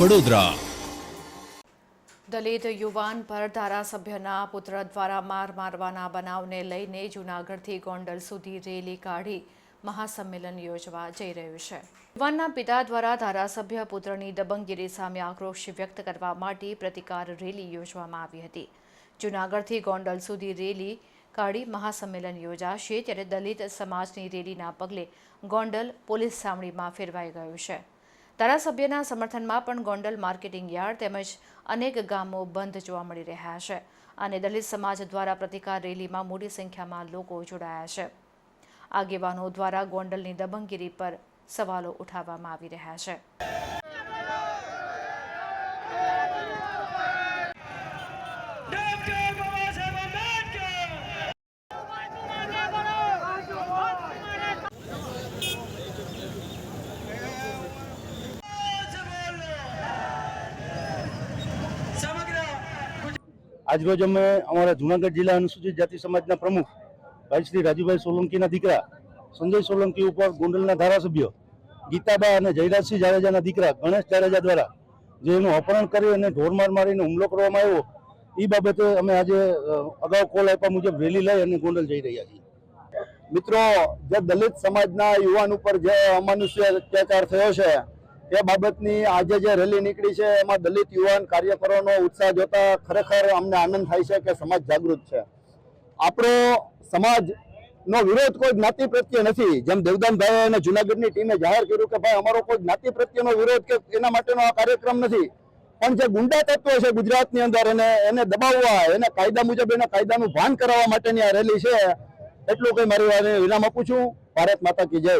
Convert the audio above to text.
વડોદરા દલિત યુવાન પર ધારાસભ્યના પુત્ર દ્વારા માર મારવાના બનાવને લઈને જૂનાગઢથી ગોંડલ સુધી રેલી કાઢી મહાસંમેલન યોજવા જઈ રહ્યું છે. યુવાનના પિતા દ્વારા ધારાસભ્ય પુત્રની દબંગગીરી સામે આક્રોશ વ્યક્ત કરવા માટે પ્રતિકાર રેલી યોજવામાં આવી હતી. જૂનાગઢથી ગોંડલ સુધી રેલી કાઢી મહાસંમેલન યોજાશે ત્યારે દલિત સમાજની રેલીના પગલે ગોંડલ પોલીસ સાવણીમાં ફેરવાઈ ગયું છે. ધારાસભ્યના સમર્થનમાં પણ ગોંડલ માર્કેટિંગ યાર્ડ તેમજ અનેક ગામો બંધ જોવા મળી રહ્યા છે અને દલિત સમાજ દ્વારા પ્રતિકાર રેલીમાં મોટી સંખ્યામાં લોકો જોડાયા છે. આગેવાનો દ્વારા ગોંડલની દબંગગીરી પર સવાલો ઉઠાવવામાં આવી રહ્યા છે. આજરોજ અમે અમારા જુનાગઢ જિલ્લા અનુસૂચિત જાતિ સમાજના પ્રમુખ ભાઈ શ્રી રાજુભાઈ સોલંકીના દીકરા, સંજય સોલંકી ઉપર ગોંડલના ધારાસભ્ય, ગીતાબા અને જયરાજસિંહ જાડેજાના દીકરા, ગણેશ જાડેજા દ્વારા જે એનું અપહરણ કરી અને ઢોરમાર મારીને હુમલો કરવામાં આવ્યો એ બાબતે અમે આજે અગાઉ કોલ આપ્યા મુજબ રેલી લઈ અને ગોંડલ જઈ રહ્યા છીએ. મિત્રો, જે દલિત સમાજના યુવાન ઉપર જે અમાનુષ્ય અત્યાચાર થયો છે તે બાબતની આજે જે રેલી નીકળી છે, એમાં દલિત યુવાન કાર્યકરોનો ઉત્સાહ જોતા ખરેખર અમને આનંદ થાય છે કે સમાજ જાગૃત છે. આપણો સમાજ નો વિરોધ કોઈ જ્ઞાતિ પ્રત્યે નથી. જેમ દેવદાનભાઈ અને જુનાગઢની ટીમે જાહેર કર્યું કે ભાઈ, અમારો કોઈ જ્ઞાતિ પ્રત્યેનો વિરોધ કે એના માટેનો આ કાર્યક્રમ નથી. પણ જે ગુંડા તત્વો છે ગુજરાતની અંદર, એને એને દબાવવા, એને કાયદા મુજબ એના કાયદાનું ભાન કરાવવા માટેની આ રેલી છે, એટલું કંઈ મારી વિરામ આપું છું. ભારત માતા કી જય.